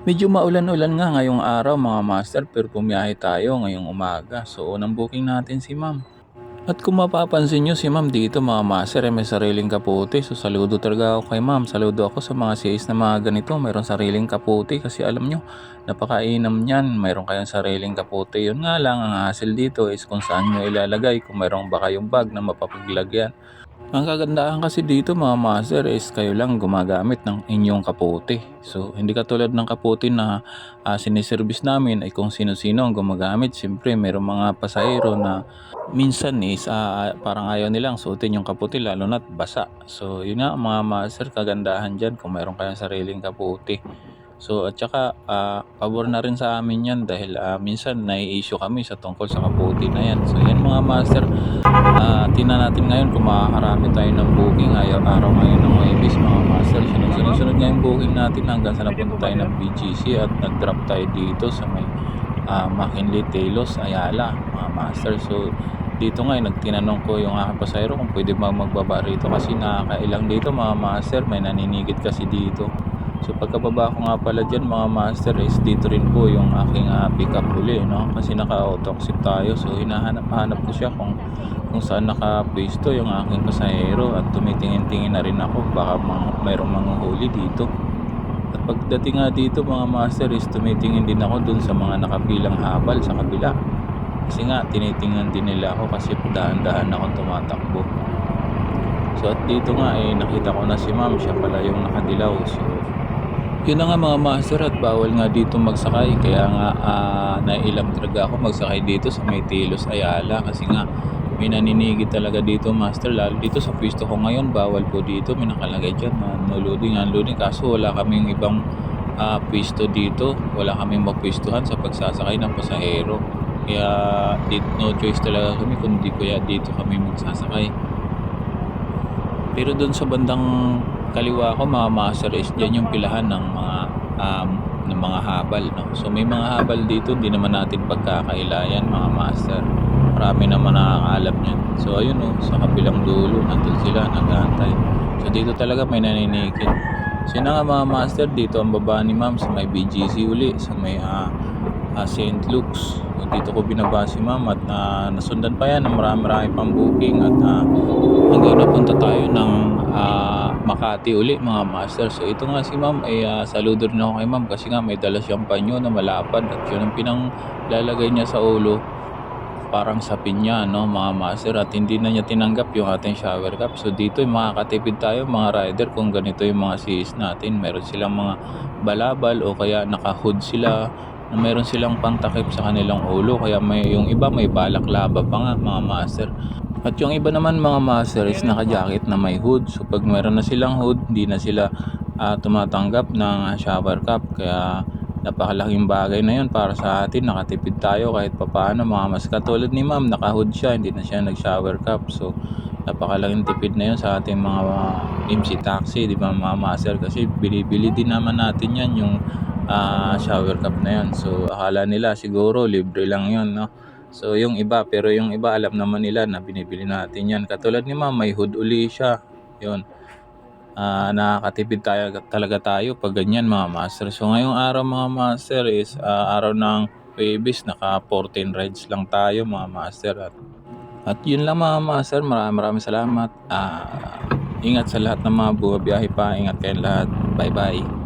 Medyo maulan-ulan nga ngayong araw mga master pero pumiyahe tayo ngayong umaga. So unang booking natin si ma'am. At kung mapapansin nyo si ma'am dito mga master eh, may sariling kaputi. So saludo talaga ako kay ma'am. Saludo ako sa mga CAs na mga ganito. Mayroong sariling kaputi kasi alam nyo napakainam niyan. Mayroon kayong sariling kaputi. Yun nga lang ang hassle dito is kung saan nyo ilalagay. Kung mayroong ba kayong bag na mapapaglagyan. Ang kagandahan kasi dito mga master is kayo lang gumagamit ng inyong kaputi. So hindi katulad ng kaputi na uh, siniservice namin ay kung sino-sino ang gumagamit. Siyempre mayroong mga pasahero na minsan is uh, parang ayaw nilang suotin yung kaputi lalo na't basa. So yun nga mga master kagandahan dyan kung mayroon kayong sariling kaputi. So at saka uh, pabor na rin sa amin yan dahil uh, minsan nai-issue kami sa tungkol sa kaputi na yan. So yan mga master, uh, tina natin ngayon kung makakarami tayo ng booking ayaw araw ngayon ng Webis mga master. Sunod-sunod nga yung booking natin hanggang sa napunta tayo ng BGC at nag-drop tayo dito sa may uh, McKinley Telos, Ayala mga master. So dito nga, nagtinanong ko yung aking pasahero kung pwede ba magbaba rito kasi nakakailang dito mga master, may naninigit kasi dito. So pagkababa ko nga pala dyan mga master is dito rin po yung aking uh, pick up uli no? kasi naka-autoxip tayo. So hinahanap-hanap ko siya kung, kung saan nakapwesto yung aking pasahero. At tumitingin-tingin na rin ako. Baka mang, mayroong manguhuli dito. At pagdating nga dito mga master is tumitingin din ako dun sa mga nakapilang habal sa kabila. Kasi nga tinitingnan din nila ako kasi daan-daan akong tumatakbo. So at dito nga eh nakita ko na si ma'am. Siya pala yung nakadilaw. So yun na nga mga master at bawal nga dito magsakay. Kaya nga uh, nailam talaga ako magsakay dito sa may Tilos Ayala. Kasi nga may naninigit talaga dito master. Lalo dito sa pwesto ko ngayon bawal po dito. May nakalagay dyan na no loading unloading kaso wala kaming ibang uh, pwesto dito. Wala kaming mapwestuhan sa pagsasakay ng pasahero. Kaya dito, no choice talaga kami kundi kaya dito kami magsasakay. Pero doon sa bandang kaliwa ko mga master is dyan yung pilahan ng mga um, ng mga habal no? so may mga habal dito hindi naman natin pagkakailayan mga master. Marami naman nakakaalam yan so ayun oh, sa kabilang dulo nandun sila nag-aantay. So dito talaga may naninikit so yun nga mga master dito ang baba ni ma'am sa may BGC uli sa may uh, uh, St. Luke's. Dito ko binaba si ma'am at uh, nasundan pa yan ng marami marami pang booking at uh, hanggang napunta tayo ng uh, Makati uli mga master. So ito nga si ma'am ay uh, saludo rin ako kay ma'am kasi nga may dala siyang panyo na malapad at yun ang pinanglalagay niya sa ulo parang sa pinya no mga master. At hindi na niya tinanggap yung ating shower cap. So dito makakatipid tayo mga rider kung ganito yung mga sis natin. Meron silang mga balabal o kaya naka-hood sila na meron silang pantakip sa kanilang ulo. Kaya may yung iba may balaklava pa nga mga master at yung iba naman mga master is naka-jacket na may hood. So pag meron na silang hood, hindi na sila uh, tumatanggap ng shower cap. Kaya napakalaking bagay na yun para sa atin. Nakatipid tayo kahit papaano mga mas katulad ni ma'am, naka-hood siya, hindi na siya nag-shower cap. So napakalaking tipid na yun sa ating mga MC taxi, di ba mga master? Kasi bili-bili din naman natin yan yung uh, shower cap na yun. So akala nila siguro libre lang yun, no? So yung iba, pero yung iba alam naman nila na binibili natin yan. Katulad ni ma'am, may hood uli siya. Yun. Uh, nakakatipid tayo, talaga tayo pag ganyan mga master. So ngayong araw mga master is uh, araw ng babies. Naka 14 rides lang tayo mga master. At, at yun lang mga master. Maraming maraming salamat. Uh, ingat sa lahat ng mga buha biyahe pa. Ingat kayong lahat. Bye bye.